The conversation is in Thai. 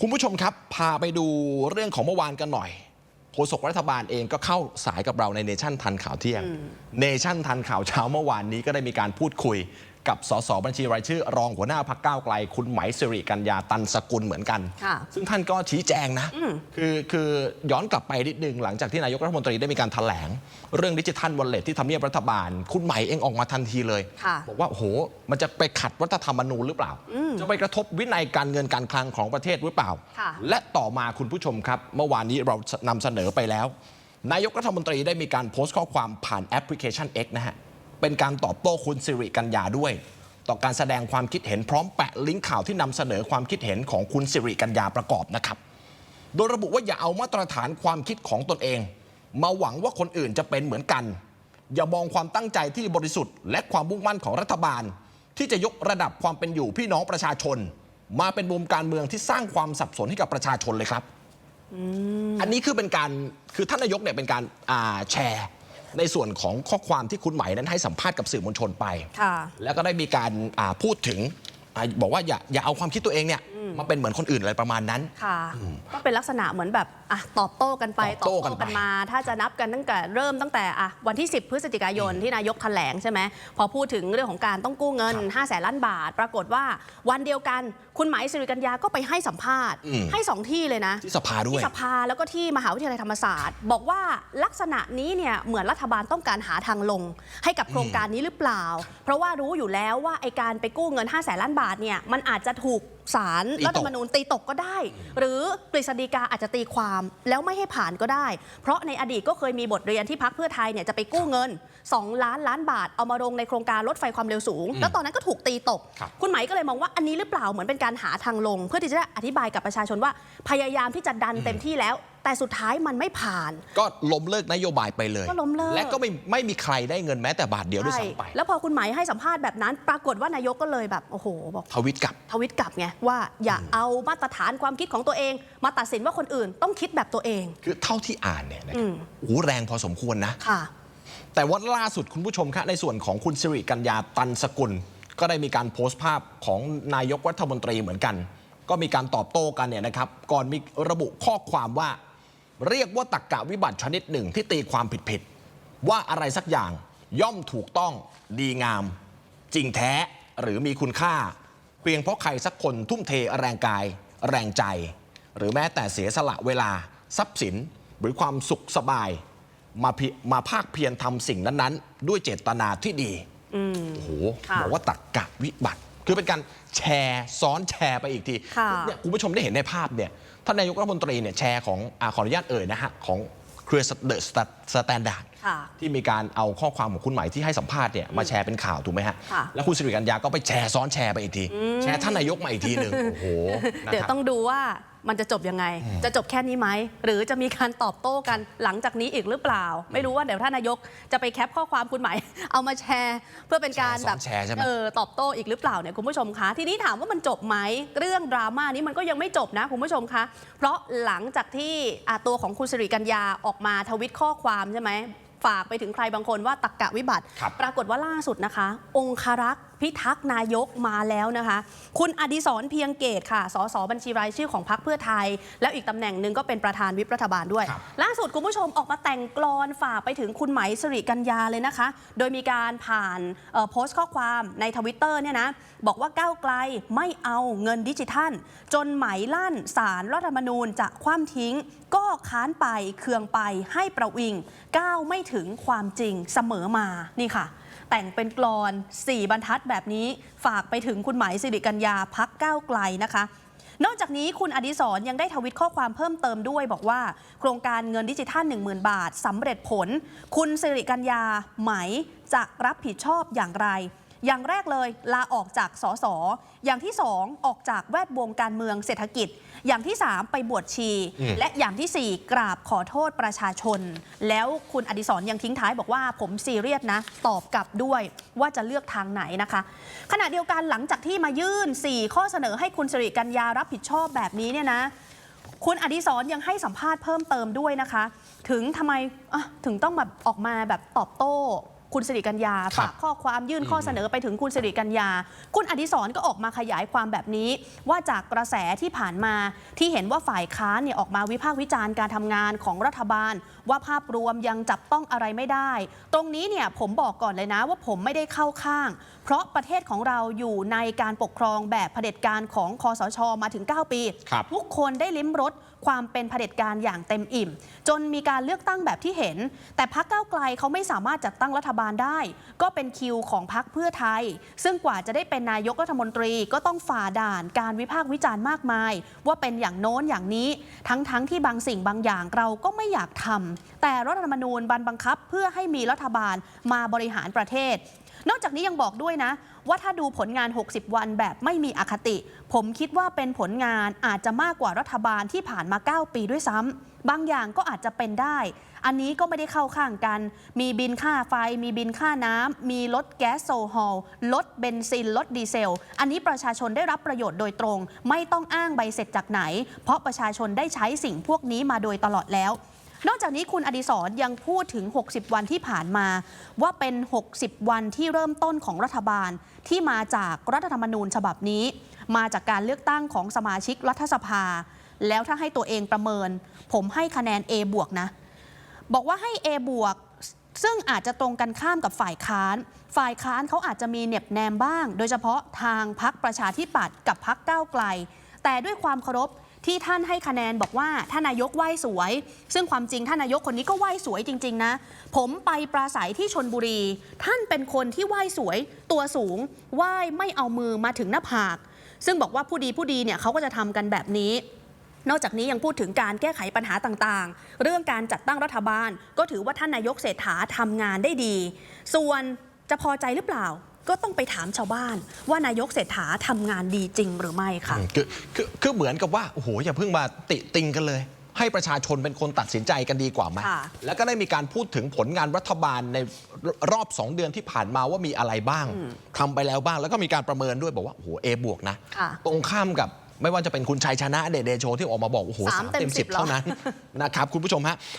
คุณผู้ชมครับ พาไปดูเรื่องของเมื่อวานกันหน่อยโฆษกรัฐบาลเองก็เข้าสายกับเราในเนชั่นทันข่าวเที่ยง เนชั่นทันข่าวเช้าเมื่อวานนี้ก็ได้มีการพูดคุย กับสสบัญชีรายชื่อ รองหัวหน้าพักก้าวไกล คุณไหมสิริกัญญาตันสกุลเหมือนกันค่ะซึ่งท่านก็ชี้แจงนะคือคือย้อนกลับไปนิดนึงหลังจากที่นายกรัฐมนตรีได้มีการแถลง เรื่องดิจิทัลวอลเล็ตที่ทำเนียบรัฐบาล คุณไหมเองออกมาทันทีเลยค่ะบอกว่าโอ้โหมันจะไปขัดรัฐธรรมนูญหรือเปล่า จะไปกระทบวินัยการเงินการคลังของประเทศหรือเปล่าค่ะและต่อมาคุณผู้ชมครับ เมื่อวานนี้เรานำเสนอไปแล้ว นายกรัฐมนตรีได้มีการโพสต์ข้อความผ่านแอปพลิเคชัน X นะฮะ เป็นการตอบโต้คุณสิริกัญญาด้วย ต่อการแสดงความคิดเห็นพร้อมแปะลิงก์ข่าวที่นำเสนอความคิดเห็นของคุณสิริกัญญาประกอบนะครับ โดยระบุว่าอย่าเอามาตรฐานความคิดของตนเอง มาหวังว่าคนอื่นจะเป็นเหมือนกัน อย่ามองความตั้งใจที่บริสุทธิ์และความมุ่งมั่นของรัฐบาล ที่จะยกระดับความเป็นอยู่พี่น้องประชาชน มาเป็นมุมการเมืองที่สร้างความสับสนให้กับประชาชนเลยครับอันนี้คือเป็นการคือท่านนายกเนี่ยเป็นการแชร์ ในส่วนของข้อความที่คุณไหมนั้นให้สัมภาษณ์กับสื่อมวลชนไปค่ะแล้วก็ได้มีการอ่าพูดถึงอาบอกว่าอย่าอย่าเอาความคิดตัวเองเนี่ย มาเป็นเหมือนคนอื่นอะไรประมาณนั้น ค่ะก็เป็นลักษณะเหมือนแบบอะตอบโต้กันไปตอบโต้กันไปมา ถ้าจะนับกันตั้งแต่เริ่มตั้งแต่อะวันที่ 10 พฤศจิกายนที่นายกแถลงใช่ไหมพอพูดถึงเรื่องของการต้องกู้เงิน5 0 0แสนล้านบาท ปรากฏว่าวันเดียวกัน คุณไหมายสิริกัญญาก็ไปให้สัมภาษณ์ อืม ให้สองที่เลยนะ ที่สภาด้วย ที่สภาแล้วก็ที่มหาวิทยาลัยธรรมศาสตร์ บอกว่าลักษณะนี้เนี่ยเหมือนรัฐบาลต้องการหาทางลง ให้กับโครงการนี้หรือเปล่า เพราะว่ารู้อยู่แล้วว่าไอการไปกู้เงิน5 0 0แสนล้านบาทเนี่ยมันอาจจะถูก ศาลตีตกรัฐธรรมนูญตีตกก็ได้ หรือกฤษฎีกาอาจจะตีความแล้วไม่ให้ผ่านก็ได้ เพราะในอดีตก็เคยมีบทเรียนที่พักเพื่อไทยเนี่ยจะไปกู้เงิน 2 ล้านล้านบาทเอามาลงในโครงการรถไฟความเร็วสูง แล้วตอนนั้นก็ถูกตีตกครับคุณไหมายก็เลยมองว่าอันนี้หรือเปล่าเหมือนเป็นการหาทางลง เพื่อที่จะอธิบายกับประชาชนว่าพยายามที่จะดันเต็มที่แล้ว แต่สุดท้ายมันไม่ผ่าน ก็ล้มเลิกนโยบายไปเลย ก็ล้มเลิก และก็ไม่ไม่มีใครได้เงินแม้แต่บาทเดียวด้วยใช่ซ้ำไปแล้วพอคุณไหมายให้สัมภาษณ์แบบนั้น ปรากฏว่านายกก็เลยแบบ โอ้โห บอกทวิตกลับ ทวิตกลับไงว่าอย่าเอามาตรฐานความคิดของตัวเอง มาตัดสินว่าคนอื่นต้องคิดแบบตัวเอง คือเท่าที่อ่านเนี่ยนะคอืรับมโอ้โหแรงพอสมควรนะ ค่ะ แต่ว่าล่าสุดคุณผู้ชมครับในส่วนของคุณสิริกัญญาตันสกุล ก็ได้มีการโพสต์ภาพของนายกรัฐมนตรีเหมือนกัน ก็มีการตอบโต้กันเนี่ยนะครับ ก่อนมีระบุข้อความว่า เรียกว่าตักกะวิบัติชนิดหนึ่งที่ตีความผิดๆว่าอะไรสักอย่างย่อมถูกต้องดีงาม จริงแท้หรือมีคุณค่า เพียงเพราะใครสักคนทุ่มเทแรงกาย แรงใจ หรือแม้แต่เสียสละเวลา ทรัพย์สินหรือความสุขสบาย มาพิมาภาคเพียรทำสิ่งนั้น ๆ ด้วยเจตนาที่ดีโอ้โหค่ะบอกว่าตักกะวิบัติ คือเป็นการแชร์ซ้อนแชร์ไปอีกทีค่ะเนี่ยคุณผู้ชมได้เห็นในภาพเนี่ยท่านนายกรัฐมนตรีเนี่ยแชร์ของอาขออนุญาตเอ่ยนะฮะของเครือเดอะสแตนดาร์ดค่ะที่มีการเอาข้อความของคุณหมายที่ให้สัมภาษณ์เนี่ยมาแชร์เป็นข่าวถูกไหมฮะ ค่ะแล้วคุณสิริกัญญาก็ไปแชร์ซ้อนแชร์ไปอีกทีแชร์ท่านนายกมาอีกทีหนึ่งโอ้โหนะเดี๋ยวครับ ต้องดูว่า มันจะจบยังไง จะจบแค่นี้ไหม หรือจะมีการตอบโต้กันหลังจากนี้อีกหรือเปล่า ไม่รู้ว่าเดี๋ยวท่านนายกจะไปแคปข้อความคุณหมาย เอามาแชร์ เพื่อเป็นการแชร์ซ้แบอบนแชร์ใช่ไหมเออตอบโต้อีกหรือเปล่าเนี่ยคุณผู้ชมคะทีนี้ถามว่ามันจบไหมเรื่องดราม่านี้มันก็ยังไม่จบนะคุณผู้ชมคะเพราะหลังจากที่อะตัวของคุณสิริกัญญาออกมาทวิตข้อความใช่ไหมฝากไปถึงใครบางคนว่าตักกะวิบัติ ครับ ปรากฏว่าล่าสุดนะคะ องคารักษ์พิทักษ์นายกมาแล้วนะคะ คุณอดิศรเพียงเกตค่ะสสบัญชีรายชื่อของพรรคเพื่อไทย แล้วอีกตำแหน่งหนึ่งก็เป็นประธานวิปรัฐบาลด้วย ครับ ล่าสุดคุณผู้ชมออกมาแต่งกลอนฝากไปถึงคุณไหมสิริกัญญาเลยนะคะ โดยมีการผ่านเอ่อโพสต์ข้อความในทวิตเตอร์เนี่ยนะบอกว่าก้าวไกลไม่เอาเงินดิจิทัล จนไหมลั่นสารรัฐธรรมนูญจะคว่ำทิ้ง ก็ค้านไปเคืองไปให้ประวิงก้าวไม่ถึงความจริงเสมอมานี่ค่ะ แต่งเป็นกลอน4บรรทัดแบบนี้ฝากไปถึงคุณหมายสิริกัญญาพักก้าวไกลนะคะนอกจากนี้คุณอดิศรยังได้ทวิตข้อความเพิ่มเติมด้วย บอกว่า โครงการเงินดิจิทัล 10,000 บาทสำเร็จผล คุณสิริกัญญาไหมจะรับผิดชอบอย่างไร อย่างแรกเลยลาออกจากสสอย่างที่สองออกจากแวดวงการเมืองเศรษฐกิจ อย่างที่3ไปบวชชีอืมและอย่างทีสี่4กราบขอโทษประชาชน แล้วคุณอดิศรยังทิ้งท้ายบอกว่าผมซีเรียสนะ ตอบกลับด้วยว่าจะเลือกทางไหนนะคะ ขณะเดียวกันหลังจากที่มายื่น 4 ข้อเสนอให้คุณสิริกัญญารับผิดชอบแบบนี้เนี่ยนะคุณอดิศรยังให้สัมภาษณ์เพิ่มเติมด้วยนะคะ ถึงทำไมอะถึงต้องแบบออกมาแบบตอบโต้ คุณสิริกัญญาครับฝากข้อความยื่นข้อเสนอไปถึงคุณสิริกัญญา คุณอดิศรก็ออกมาขยายความแบบนี้ ว่าจากกระแสที่ผ่านมาที่เห็นว่าฝ่ายค้านเนี่ยออกมาวิพากษ์วิจารณ์การทำงานของรัฐบาล ว่าภาพรวมยังจับต้องอะไรไม่ได้ ตรงนี้เนี่ยผมบอกก่อนเลยนะว่าผมไม่ได้เข้าข้าง เพราะประเทศของเราอยู่ในการปกครองแบบเผด็จการของคอสชมาถึง 9 ปีครับทุกคนได้ลิ้มรสความเป็นเผด็จการอย่างเต็มอิ่ม จนมีการเลือกตั้งแบบที่เห็น แต่พักเก้าวไกลเขาไม่สามารถจัดตั้งรัฐบาลได้ ก็เป็นคิวของพักเพื่อไทย ซึ่งกว่าจะได้เป็นนายกรัฐมนตรีก็ต้องฝ่าด่านการวิพากษ์วิจารณ์มากมาย ว่าเป็นอย่างโน้นอย่างนี้ ทั้งๆทที่บางสิ่งบางอย่างเราก็ไม่อยากทำแต่รัฐธรรมนูญบันบังคับ เพื่อให้มีรัฐบาลมาบริหารประเทศ นอกจากนี้ยังบอกด้วยนะ ว่าถ้าดูผลงาน 60 วันแบบไม่มีอคติ ผมคิดว่าเป็นผลงานอาจจะมากกว่ารัฐบาลที่ผ่านมา 9 ปีด้วยซ้ำบางอย่างก็อาจจะเป็นได้ อันนี้ก็ไม่ได้เข้าข้างกัน มีบินค่าไฟ มีบินค่าน้ำมีลดแก๊สโซฮอลลดเบนซิน ลดดีเซล อันนี้ประชาชนได้รับประโยชน์โดยตรง ไม่ต้องอ้างใบเสร็จจากไหน เพราะประชาชนได้ใช้สิ่งพวกนี้มาโดยตลอดแล้ว นอกจากนี้คุณอดิศรยังพูดถึง 60 วันที่ผ่านมา ว่าเป็น 60 วันที่เริ่มต้นของรัฐบาลที่มาจากรัฐธรรมนูญฉบับนี้ มาจากการเลือกตั้งของสมาชิกรัฐสภา แล้วถ้าให้ตัวเองประเมิน ผมให้คะแนน A บวกนะ บอกว่าให้ A บวกซึ่งอาจจะตรงกันข้ามกับฝ่ายค้าน ฝ่ายค้านเขาอาจจะมีเหน็บแนมบ้าง โดยเฉพาะทางพักประชาธิปัตย์กับพักก้าวไกล แต่ด้วยความเคารพ ที่ท่านให้คะแนนบอกว่าท่านนายกไหวสวย ซึ่งความจริงท่านนายกคนนี้ก็ไหวสวยจริง ๆ นะ ผมไปปราศัยที่ชนบุรี ท่านเป็นคนที่ไหวสวยตัวสูงไหวไม่เอามือมาถึงหน้าผาก ซึ่งบอกว่าผู้ดีผู้ดีเนี่ยเขาก็จะทำกันแบบนี้นอกจากนี้ยังพูดถึงการแก้ไขปัญหาต่างๆ เรื่องการจัดตั้งรัฐบาล ก็ถือว่าท่านนายกเศรษฐาทำงานได้ดี ส่วนจะพอใจหรือเปล่า ก็ต้องไปถามชาวบ้าน ว่านายกเศรษฐาทำงานดีจริงหรือไม่ค่ะ อืมคือคือคือเหมือนกับว่าโอ้โหอย่าเพิ่งมาติติงกันเลย ให้ประชาชนเป็นคนตัดสินใจกันดีกว่าไหมค่ะ แล้วก็ได้มีการพูดถึงผลงานรัฐบาลในรอบ 2 เดือนที่ผ่านมาว่ามีอะไรบ้างทำไปแล้วบ้าง แล้วก็มีการประเมินด้วยบอกว่าโอ้โหเอบวกนะ ค่ะ ตรงข้ามกับไม่ว่าจะเป็นคุณชัยชนะเดชเดโชที่ออกมาบอก โอ้โหสามสามเต็มเต็มสิสิบบเหรอเท่านั้น นะครับ คุณผู้ชมฮะ